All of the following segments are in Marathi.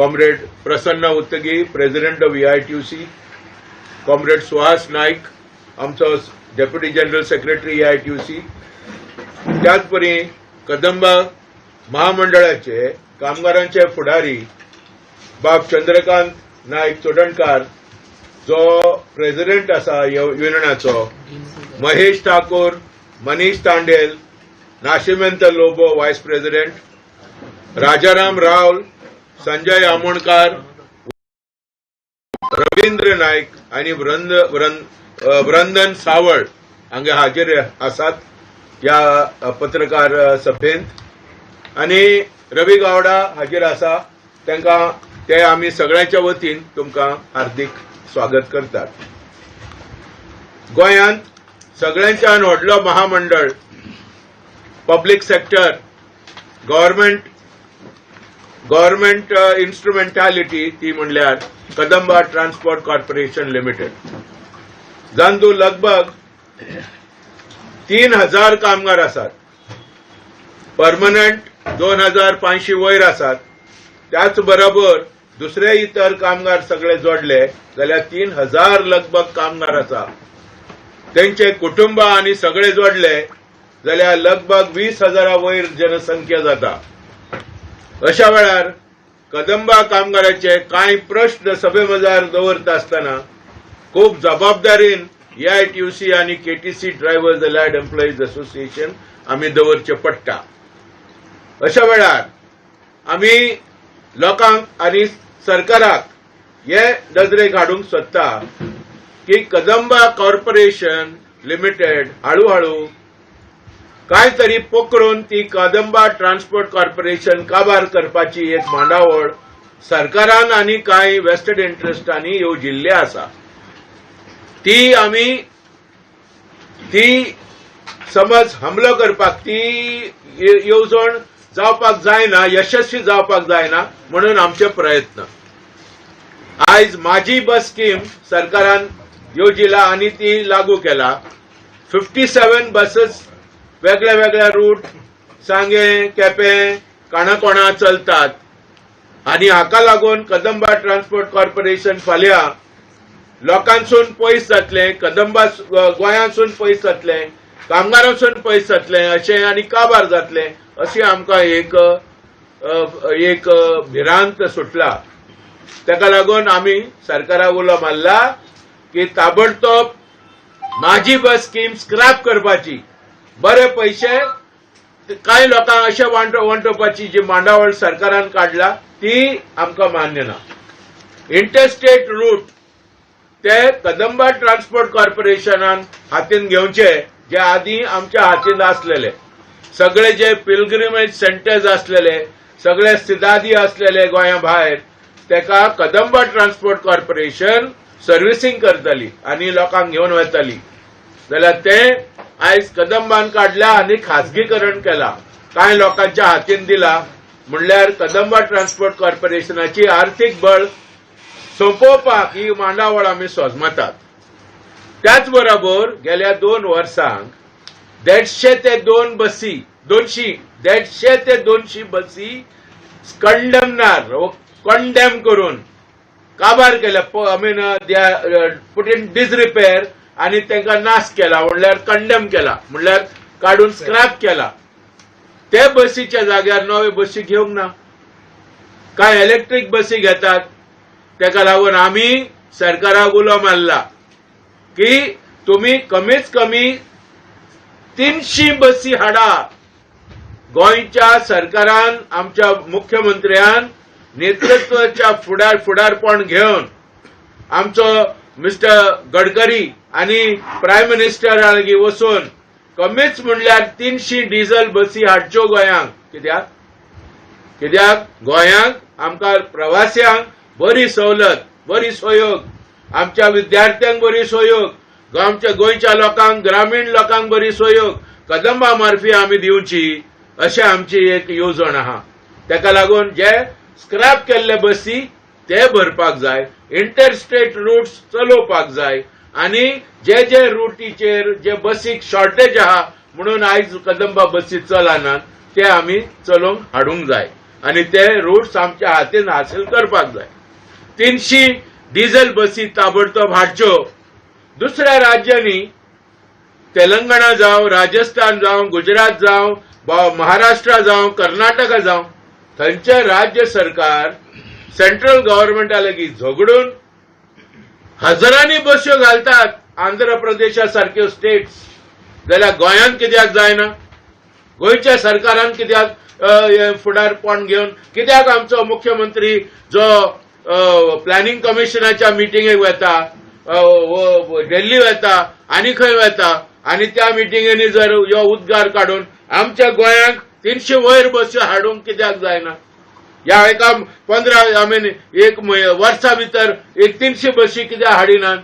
Comrade Prasanna Uttagi president of AITUC comrade Suhas Naik आमचो डेप्युटी जनरल सेक्रेटरी एआयटीयूसी त्याच परी कदंबा महामंडळाचे कामगारांचे फुडारी बाब चंद्रकांत नाईक चोडणकार जो प्रेसिडेंट आसा यु- युनियनाचो महेश ठाकूर मनीष तांडेल नाशिमेंत लोबो व्हायस प्रेसिडेंट राजाराम रावल संजय आमोणकार रवींद्र नायक आणि वृंद वृंदन सावळ हांगा हाजीर आसात या पत्रकार सभेंत. आणि रवी गावडा हाजीर आसा तांकां ते आमी सगळ्यांच्या वतीन तुमकां हार्दिक स्वागत करतात. गोंयांत सगळ्यांच्यान व्हडलो महामंडळ public sector government government instrumentality ती म्हणल्यार कदंबा ट्रान्सपोर्ट कॉर्पोरेशन लिमिटेड. जांतू लगभग तीन हजार कामगार आसात. परमनंट दोन हजार पांचशी वयर आसात. त्याच बरोबर दुसरे इतर कामगार सगळे जोडले जाल्यार तीन हजार लगभग कामगार आसा. त्यांचे कुटुंब आणि सगळे जोडले जाल्यार लगभग वीस हजारा वयर जनसंख्या जाता. अशा वेळार कदंबा कामगाराचे कांय प्रश्न सभेमजार दवरता आसतना खूप जबाबदारीन एआयटीयूसी आणि KTC drivers allied employees association आमी दवरचे पडटा अशा वेळार आमी लोकांक आणि सरकाराक हे नजरेक हाडूंक सोदता की कदंबा कॉर्पोरेशन लिमिटेड हळूहळू काय तरी पकडून ती कादंबा ट्रान्सपोर्ट कॉर्पोरेशन काबार करपाची एक मांडावळ सरकारान आणि कांय वेस्टेड इंटरेस्टांनी येवजिल्ली आसा. ती आमी ती समज हमलो करपाक ती येवजण जावपाक जायना यशस्वी जावपाक जायना म्हणून आमचे प्रयत्न. आयज माझी बस स्कीम सरकारान योजिला आणि ती लागू केला. फिफ्टी सेवन बसेस वेगळ्या वेगळ्या रूट सांगे केपें काणकोणा चलतात. आणि हाका लागून कदंबा ट्रान्सपोर्ट कॉर्पोरेशन फाल्यां लोकांसून पयस जातले कदंबा गोंयांसून पयस जातले कामगारांसून पयस जातले अशें आनी काबार जातले अशें आमकां एक एक भिरांत सुटला. ताका लागून आमी सरकारा उलो मारला की ताबडतोब माझी बस स्कीम स्क्रॅप करपाची. बरे पयशे कांय लोकांक अशें वांट वांटोवपाची जी मांडावळ सरकारान काडला ती आमकां मान्य ना. इंटरस्टेट रूट ते कदंबा ट्रान्सपोर्ट कॉर्पोरेशनान हातीन घेवचे जे आदीं आमच्या हातीन आसलेले. सगळे जे पिलग्रिमेज सेंटर्स आसलेले सगळे सिदादी आसलेले गोंया भायर तेका कदंबा ट्रान्सपोर्ट कॉर्पोरेशन सर्व्हिसिंग करतली आनी लोकांक घेवन वेताली जाल्यार ते आयज कदंबान काडल्या आनी खाजगीकरण केला. कांय लोकांच्या हातीन दिला. म्हणल्यार कदंबा ट्रान्सपोर्ट कॉर्पोरेशनाची आर्थीक बळ सोंपोवपाक ही मांडावळ आमी सोजमतात. त्याच बरोबर गेल्या दोन वर्सांक देडशे ते दोन बसी दोनशी देडशे ते दोनशी बसी कंडमनार कंडेम करून काबार केल्या I mean put in disrepair आणि तांकां नाश केला म्हणल्यार कंडेम केला म्हणल्यार काडून स्क्रॅप केला. ते बसीच्या जाग्यार नवे बसी घेवंक ना. काय इलेक्ट्रीक बसी घेतात? ताका लागून आमी सरकाराक उलो मारला की तुम्ही कमीत कमी तीनशी बसी हाडा. गोंयच्या सरकारान आमच्या मुख्यमंत्र्यान नेतृत्वाच्या फुडार फुडारपण घेवन आमचो मिस्टर गडकरी आणि प्रायम मिनिस्टर लागीं वचून कमीच म्हणल्यार तीनशी डिझल बसी हाडच्यो गोंयांक. कित्याक? कित्याक? गोंयांक आमकां प्रवास्यांक बरी सवलत बरी सोयोग. आमच्या विद्यार्थ्यांक बरी सोयोग. आमच्या गोंयच्या लोकांक ग्रामीण लोकांक बरी सोयोग. कदंबा मार्फी आमी दिवची अशी आमची एक येवजण आहा. ताका लागून जे स्क्रॅप केल्ले बसी ते भरपाक जाय. इंटरस्टेट रूट्स चलोवपाक जाय. आणि जे जे रुटीचेर जे बसीक शॉर्टेज आहा म्हणून आयज कदंबा बसी चलनात ते आमी चलोवंक हाडूंक जाय. आणि ते रुट्स आमच्या हातीन हासील करपाक जाय. तिनशी डिझेल बसी ताबडतोब हाडच्यो. दुसऱ्या राज्यांनी तेलंगणा जावं राजस्थान जावं गुजरात जावं महाराष्ट्रा जावं कर्नाटका जावं थंयचे राज्य सरकार सेंट्रल गव्हर्नमेंटा लागीं झगडून हजारांनी बस्यो घालतात. आंध्र प्रदेशा सारक्यो स्टेट्स जाल्यार गोंयांत कित्याक जायना? गोंयच्या सरकारान कित्याक फुडारपण घेवन कित्याक आमचो मुख्यमंत्री जो प्लॅनिंग कमिशनाच्या मिटिंगेक वता दिल्ली वता आनी खंय वता आनी त्या मिटिंगेनी जर यो उद्गार काडून आमच्या गोंयांक तिनशे वयर बस्यो हाडूंक कित्याक जायना? ह्या एका पंदरा आय मीन एक वर्षा वर्सा भितर एक तीनशे बशी कित्याक हाडिनात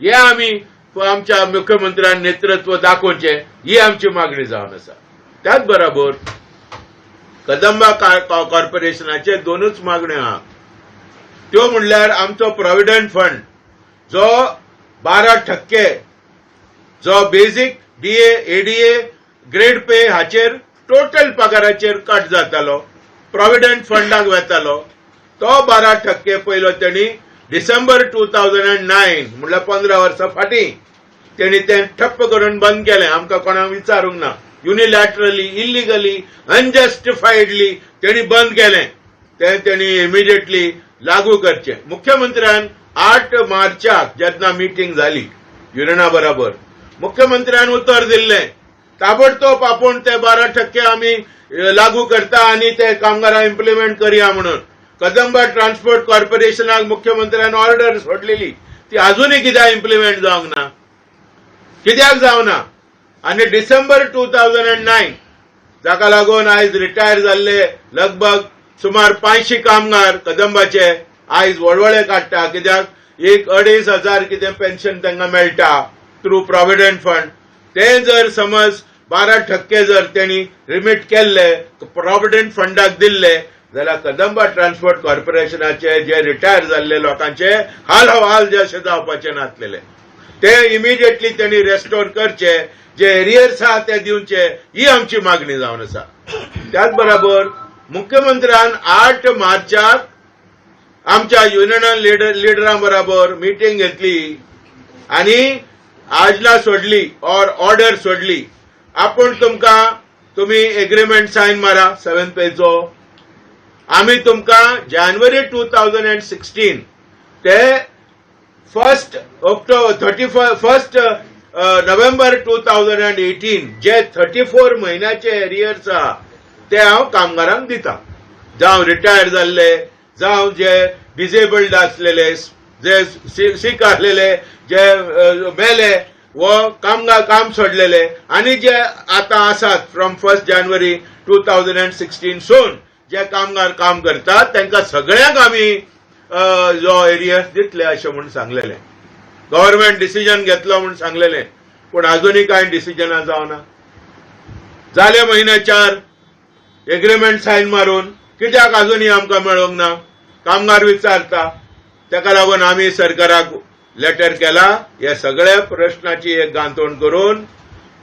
हे आमी आमच्या मुख्यमंत्र्यान नेतृत्व दाखोवचें ही आमची मागणी जावन आसा त्याच बरोबर कदंबा कॉर्पोरेशनाचे दोनूच मागण्यो आहा त्यो म्हणल्यार आमचो प्रॉव्हिडंट फंड जो बारा टक्के जो basic DA ADA grade pay हाचेर टोटल पगाराचेर कट जातालो. प्रॉविडंट फंडाक वेतालो तो बारा टक्के पयलो तेणी December two thousand and nine म्हणल्यार पंदरा वर्सां फाटीं तेणी तें ठप्प करून बंद केलें आमकां कोणाक विचारूंक ना युनिलॅटरली इल्लिगली अनजस्टिफायडली तेणी बंद केलें तें तेणी इमिडिएटली लागू करचें मुख्यमंत्र्यान आठ मार्चाक जेन्ना मिटींग जाली युनियना बरोबर मुख्यमंत्र्यान उतर दिल्लें ताबडतोब आपूण ते बारा टक्के आमी लागू करता आनी ते कामगारां इम्प्लिमेंट करया म्हणून. कदंबा ट्रान्सपोर्ट कॉर्पोरेशनाक मुख्यमंत्र्यान ऑर्डर सोडलेली. ती अजूनय कित्याक इम्प्लिमेंट जावंक ना कित्याक जावना आनी December two thousand and nine जाका लागून आयज रिटायर जाल्ले लगभग सुमार पांचशी कामगार कदंबाचे. आयज वळवळे काडटा कित्याक एक अडेज हजार कितें पेन्शन तांकां मेळटा थ्रू प्रॉविडंट फंड ते जर समज बारा टक्के जर त्यांनी रिमीट केल्ले प्रॉव्हिडंट फंडाक दिल्ले जाल्यार कदंबा ट्रान्सपोर्ट कॉर्पोरेशनाचे जे रिटायर जाल्ले लोकांचे हाल हवाल जे अशें जावपाचे नासलेले ते इमिजिएटली त्यांनी रेस्टोर करचे जे एरियर्स आहा ते दिवचे ही आमची मागणी जावन आसा त्याच बरोबर मुख्यमंत्र्यान आठ मार्चाक आमच्या युनियन लिडर लिडरां बरोबर मिटींग घेतली आणि आजला सोडली ऑर ऑर्डर सोडली. आपूण तुमकां तुमी एग्रीमेंट सायन मारा सेवन पेजो आमी तुमकां January two thousand and sixteen ते first October thirty first November two thousand and eighteen जे थर्टी फोर म्हयन्याचे एरियर्स आहा ते हांव कामगारांक दिता. जावं रिटायर जाल्ले जावं जे डिजेबल्ड आसलेले जे सीख आसलेले जे मेले व कामगार काम सोडलेले. आणि जे आता आसात from first January two thousand and sixteen सोन जे कामगार काम करतात त्यांना सगळ्यांक आमी जो एरियस दितले अशें म्हूण सांगलेले. गव्हर्नमेंट डिसिजन घेतलो म्हूण सांगलेले. पूण अजूनही कांय डिसिजनां जावना. जाले म्हयने चार एग्रीमेंट सायन मारून कित्याक अजूनही आमकां मेळोंक ना? कामगार विचारता. ताका लागून आमी सरकाराक लेटर केला या सगळ्या प्रश्नाची एक गांथोण करून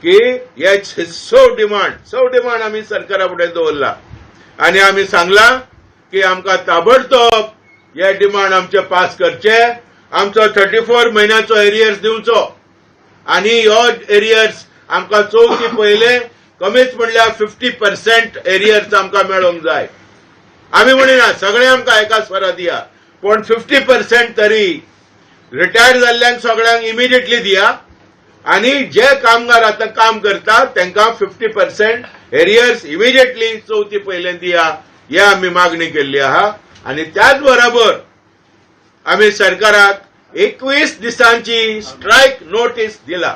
की या सो डिमांड स डिमांड आमी सरकारा फुडें दवरला आनी आमी सांगला की आमकां ताबडतोब हे डिमांड आमचे पास करचे. आमचो थर्टी फोर म्हयन्याचो एरियर्स दिवचो. आनी हो एरियर्स आमकां चवथी पयले कमीच म्हणल्यार फिफ्टी पर्सेंट एरियर्स आमकां मेळूंक जाय. आमी म्हणिना सगळे आमकां एका स्वरा दिया पूण फिफ्टी पर्सेंट तरी रिटायर जाल्ल्यांक सगळ्यांक इमिडिएटली दिया. आणि जे कामगार आता काम करतात तांकां फिफ्टी पर्सेंट एरियर्स इमिडिएटली चवथी पयले दिया हे आमी मागणी केल्ली आहा. आणि त्याच बरोबर आमी सरकाराक एकवीस दिसांची स्ट्रायक नोटीस दिला.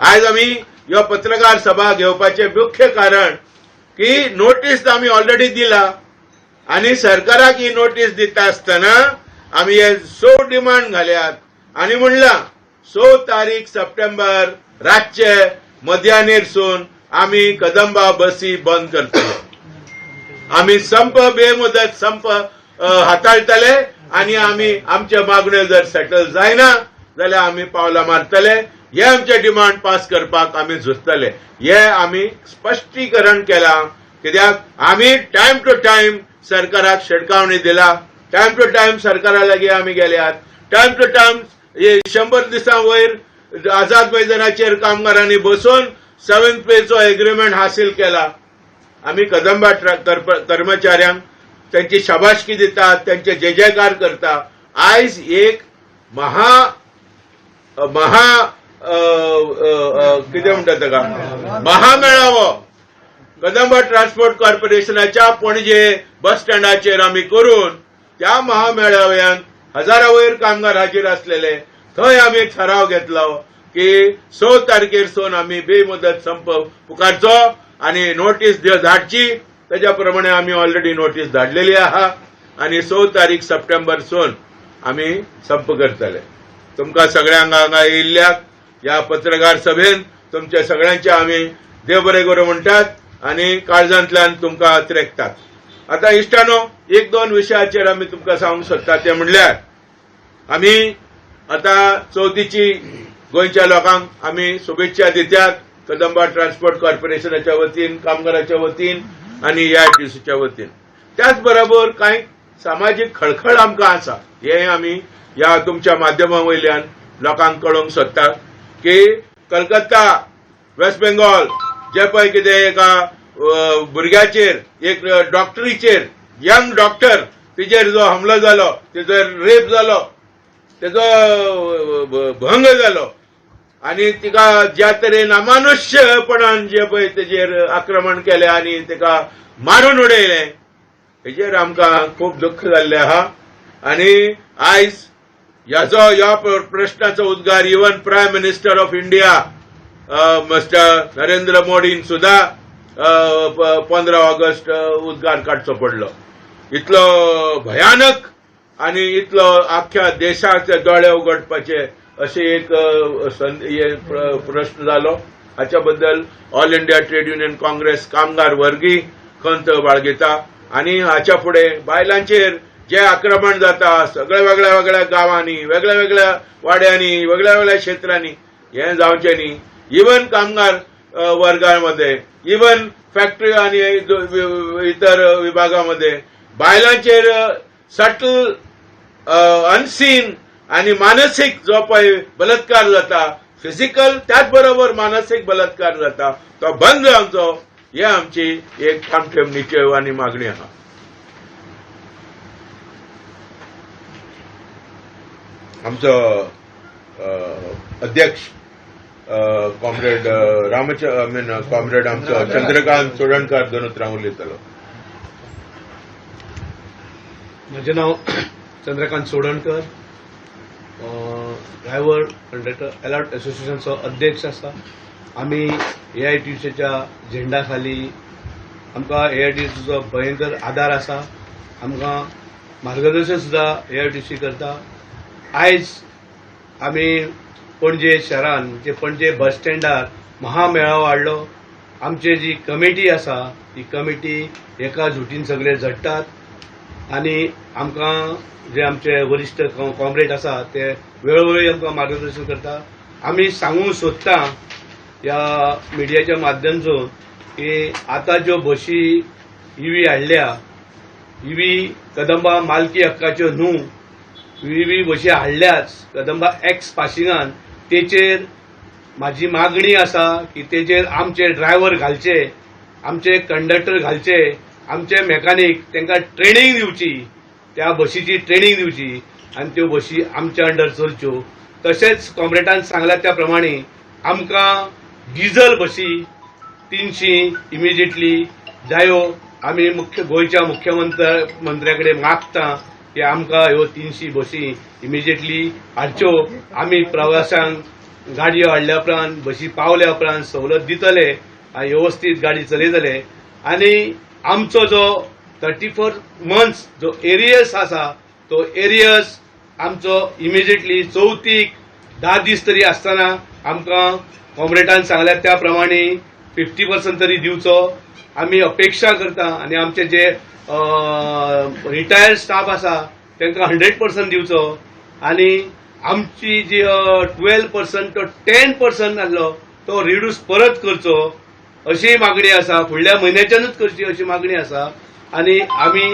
आयज आमी ह्यो पत्रकार सभा घेवपाचें मुख्य कारण की नोटीस आमी ऑलरेडी दिला. आणि सरकाराक ही नोटीस दिता आसतना आमी हे स डिमांड घाल्यात. आणि म्हणला स तारीख सप्टेंबर रातचे मध्यानेरसून आमी कदंबा बसी बंद करतले आमी संप बेमुदत संप हाताळतले हाताळटले आणि आमी आमच्या मागण्यो जर सेटल जायना जाल्यार आमी पावलां मारतले. हे आमचे डिमांड पास करपाक आमी झुजतले. हे आमी स्पश्टीकरण केलां. कित्याक? आमी टायम टू टायम सरकाराक शिडकावणी दिला. टायम टू टायम सरकारा लागीं आमी गेल्यात टायम टू टायम हे शंबर दिसां वयर आझाद मैदानाचेर कामगारांनी बसून सेव्हन्थ पेचो एग्रीमेंट हासील केला. आमी कदंबा कर्मचाऱ्यांक त्यांची शाबासकी दितात त्यांचे जय जयकार करता. आयज एक महा महा कितें म्हणटा ताका महामेळावो. कदंबा ट्रान्सपोर्ट कॉर्पोरेशनाच्या पणजे बस स्टँडाचेर आमी करून त्या महामेळाव्यात हजारा वयर कामगार हाजीर आसलेले थंय आमी एक ठराव घेतलो हो, की स तारखेर सोन आमी बेमुदत संप पुकारचो आनी नोटीस धाडची. तेज्या प्रमाणे आमी ऑलरेडी नोटीस धाडलेली आहा. आनी स तारीख सप्टेंबर सोन आमी संप करतले. तुमकां सगळ्यांक हांगा येयल्ल्याक ह्या पत्रकार सभेन तुमच्या सगळ्यांचे आमी देव बरें करूं म्हणटात आनी काळजांतल्यान तुमकां त्रेकतात आतां इश्टानो एक दोन विशयाचेर आमी तुमकां सांगूंक सोदता ते म्हणल्यार आमी आतां चवथीची गोंयच्या लोकांक आमी शुभेच्छा दित्यात. कदंबा ट्रान्सपोर्ट कॉर्पोरेशनाच्या वतीन कामगाराच्या वतीन आनी एआयटीसीच्या वतीन. त्याच बरोबर कांय सामाजीक खळखळ आमकां आसा. हे आमी ह्या तुमच्या माध्यमा वयल्यान लोकांक कळोवंक सोदतात की कलकत्ता वेस्ट बेंगॉल जे पळय कितें एका भुरग्याचेर एक डॉक्टरीचेर यंग डॉक्टर तिचेर जो हमलो जालो तिचो रेप जालो तेजो भंग जालो आनी तिका ज्या तरेन अमानुष्यपणान जे पळय तेजेर आक्रमण केलें आनी तिका मारून उडयलें हेजेर आमकां खूब दुख्ख जाल्लें आहा. आनी आयज ह्याचो ह्या प्रश्नाचो उद्गार even prime minister of India mister Narendra मोदीन सुद्धा पंदरा ऑगस्ट उद्गार काडचो पडलो. इतलो भयानक आनी इतलो आख्ख्या देशाचे दोळे उगडपाचे अशें एक संद- हे प्रश्न जालो हाच्या बद्दल all India trade union congress कामगार वर्गी खंत बाळगिता आनी हाच्या फुडें बायलांचेर जे आक्रमण जाता सगळ्या वेगळ्या वेगळ्या गांवांनी वेगळ्या वेगळ्या वाड्यांनी वेगळ्या वेगळ्या क्षेत्रांनी हे जावचे न्ही इवन कामगार वर्गामध्ये. इवन फॅक्टरी आणि इतर विभागामध्ये. बायलांचेर सटल अनसीन आणि मानसिक जो पळय बलात्कार जाता फिजिकल त्याच बरोबर मानसिक बलात्कार जाता तो बंद जावचो हे आमची एक ठामठेम निश्चय आनी मागणी आहा. आमचो अध्यक्ष कॉम्रेड रामच आय मीन कॉम्रेड आमचो चंद्रकांत चोडणकार दोन उतरां उलयतलो म्हजें नांव Chandrakant Sodankar driver conductor alert असोसिएशनचो अध्यक्ष आसा आमी ए आय टी सीच्या झेंडा खाली आमकां ए आय टी सीचो भयंकर आदार आसा आमकां मार्गदर्शन सुद्दां ए आय टी सी करता. आयज आमी पणजे शहरान म्हणजे पणजे बस स्टँडार महामेळावो हाडलो आमची जी कमिटी आसा ती कमिटी एका झुटीन सगळे झडटात आनी आमकां जे आमचे वरिश्ठ कॉम्रेड आसा ते वेळोवेळी आमकां मार्गदर्शन करता. आमी सांगूंक सोदता ह्या मिडियाच्या माध्यमातून की आतां ज्यो बशी इवी हाडल्या इवी कदंबा मालकी हक्काच्यो न्हू इवी बशी हाडल्याच कदंबा एक्स पाशिंगान तेचेर माझी मागणी आसा की तेचेर आमचे ड्रायव्हर घालचे आमचे कंडक्टर घालचे आमचे मेकॅनीक तांकां ट्रेनिंग दिवची त्या बशीची ट्रेनिंग दिवची आनी त्यो बशी आमच्या अंडर चलच्यो. तशेंच कॉम्रेडान सांगल्या त्या प्रमाणे आमकां डिझल बशी तिनशी इमिजिएटली जायो. आमी मुख्य गोंयच्या मुख्यमंत्री मंत्र्या कडेन मागता. की आमकां ह्यो तिनशी बसी इमिजिएटली हाडच्यो. आमी प्रवाशांक गाडयो हाडल्या उपरांत बशी पावल्या उपरांत सवलत दितले आनी वेवस्थीत गाडी चलयतले. आनी आमचो जो थर्टी फोर मंथ्स जो एरियस आसा तो एरियस आमचो इमिजिएटली चवथीक धा दीस तरी आसतना आमकां कॉम्रेडान सांगल्या त्या प्रमाणे फिफ्टी पर्संट तरी दिवचो. आमी अपेक्षा करता आनी आमचे जे रिटायर्ड स्टाफ आसा तांकां हंड्रेड पर्संट दिवचो. आनी आमची जी ट्वेल्व पर्संट तो टेन पर्संट आसलो तो रिड्यूस परत करचो. अशी मागणी आसा फुडल्या म्हयन्याच्यानूच करची अशी मागणी आसा आनी आमी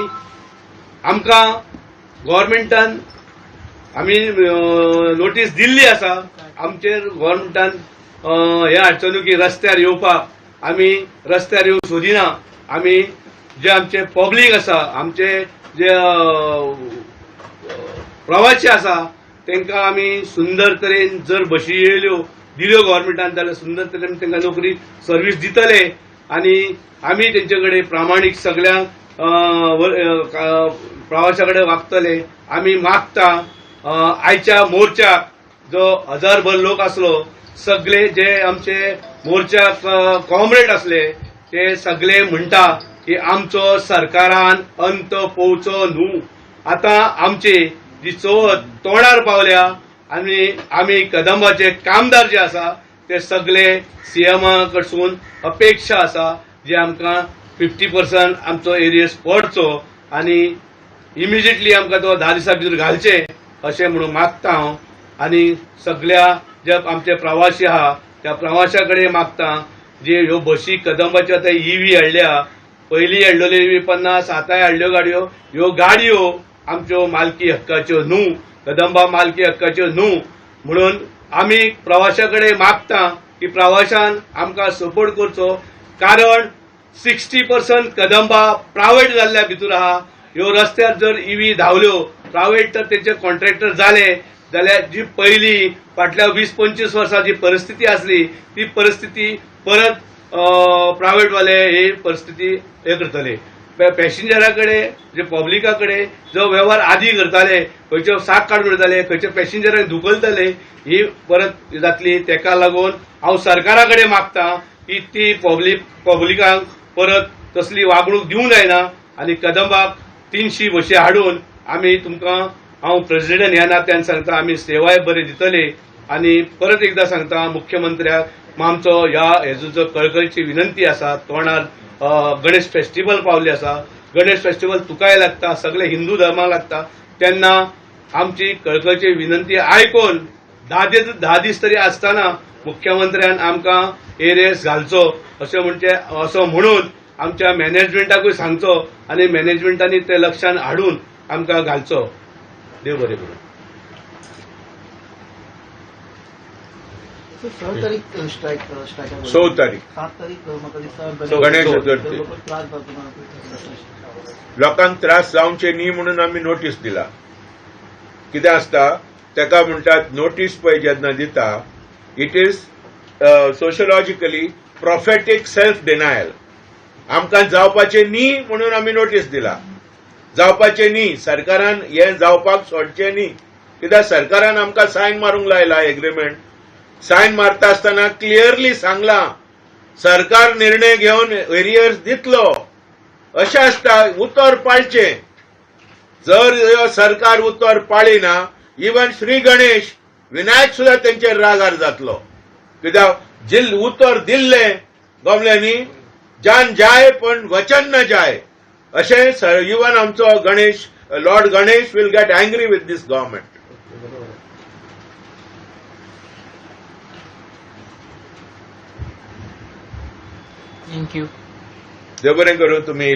आमकां गव्हर्मेंटान आमी नोटीस दिल्ली आसा आमचेर गव्हर्मेंटान हे हाडचो की रस्त्यार येवपाक आमी रस्त्यार येवंक सोदिना. आमी जे आमचे पब्लीक आसा आमचे जे प्रवासी आसा तांकां आमी सुंदर तरेन जर बशी येयल्यो दिल्यो गोवोरमेंटान जाल्यार सुंदर तरेन तांकां नोकरी सर्वीस दितले आनी आमी तेंचे कडेन प्रामाणीक सगळ्यांक प्रवाशा कडेन वागतले. आमी मागता आयच्या मोर्चाक जो हजारभर लोक आसलो सगळे जे आमचे मोर्चाक कॉम्रेड आसले ते सगळे म्हणटा की आमचो सरकारान अंत पोवचो न्हू. आतां आमची जी चवथ तोंडार पावल्या आनी आमी कदंबाचे कामदार जे आसा ते सगळे सीएमा कडसून अपेक्षा आसा जे आमकां फिफ्टी पर्संट आमचो एरियस पडचो आनी इमिजिएटली आमकां तो धा दिसां भितर घालचे अशें म्हणून मागता हांव. आनी सगळ्या जे आमचे प्रवासी आहा त्या प्रवाशा कडेन मागता जे ह्यो बशी कदंबाच्यो आतां ईव्ही हाडल्या पयलीं हाडलेल्यो पन्नास आतांय हाडल्यो गाडयो. ह्यो गाडयो आमच्यो मालकी हक्काच्यो न्हू. कदंबा मालकी हक्काच्यो न्हू. म्हणून आमी प्रवाशा कडेन मागता की प्रवाशान आमकां सपोर्ट करचो. कारण सिक्स्टी पर्संट कदंबा प्रायवेट जाल्ल्या भितर आहा. ह्यो रस्त्यार जर इवी धांवल्यो प्रायवेट तर तेंचे कॉन्ट्रॅक्टर जाले. जाल्यार जी पयली फाटल्या वीस पंचवीस वर्सां जी परिस्थिती आसली ती परिस्थिती परत प्रायव्हेटवाले वाले ही परिस्थिती हे करतले. पॅसेंजरा कडेन जे पब्लिका कडेन जो व्यवहार आदी करताले खंयच्यो साक काडून उडयताले खंयच्या पॅसेंजराक धुकलतले ही परत जातली. तेका लागून हांव सरकारा कडेन मागता की ती पब्लीक पब्लिकांक परत तसली वागणूक दिवंक जायना आनी कदंबाक तिनशी बशी हाडून आमी तुमकां हांव प्रेसिडेंट ह्या नात्यान सांगता आमी सेवाय बरे दितले. आनी परत एकदां सांगता मुख्यमंत्र्याक आमचो ह्या हेजो जो कळकळीची विनंती आसा तोंडार गणेश फेस्टिवल पावले आसा गणेश फेस्टिवल तुकाय लागता सगळे हिंदू धर्माक लागता तेन्ना आमची कळकळीची विनंती आयकून धा दीस धा दीस तरी आसतना मुख्यमंत्र्यान आमकां एरियस घालचो अशें म्हणजे असो म्हणून आमच्या मॅनेजमेंटाकूय सांगचो आनी मॅनेजमेंटांनी ते लक्षांत हाडून आमकां घालचो. देव बरें करूं. तारीख स तारीख. सात तारीख म्हाका दिसता स- गणेश चतुर्थी. लोक त्रास जावचो ना लोकांक त्रास जावचे न्ही म्हणून आमी नोटीस दिला. कितें आसता तेका म्हणटात नोटीस पळय जेन्ना दिता. It is sociologically prophetic self denial आमकां जावपाचे न्ही म्हणून आमी नोटीस दिला. जावपाचे न्ही. सरकारान हे जावपाक सोडचे न्ही. कित्याक सरकारान आमकां सायन मारूंक लायला एग्रीमेंट सायन मारता आसतना क्लियरली सांगला सरकार निर्णय घेवन एरियर्स दितलो. अशें आसता उतर पाळचें. जर ह्यो सरकार उतर पाळिना इवन श्री गणेश विनायक सुद्धा तेंचेर रागार जातलो. कित्याक जिल उतर दिल्ले गोमल्यांनी जान जाय पण वचन न जाय. अशें इवन आमचो Ganesh lord Ganesh will get angry with this government thank you देव बरें करूं तुमी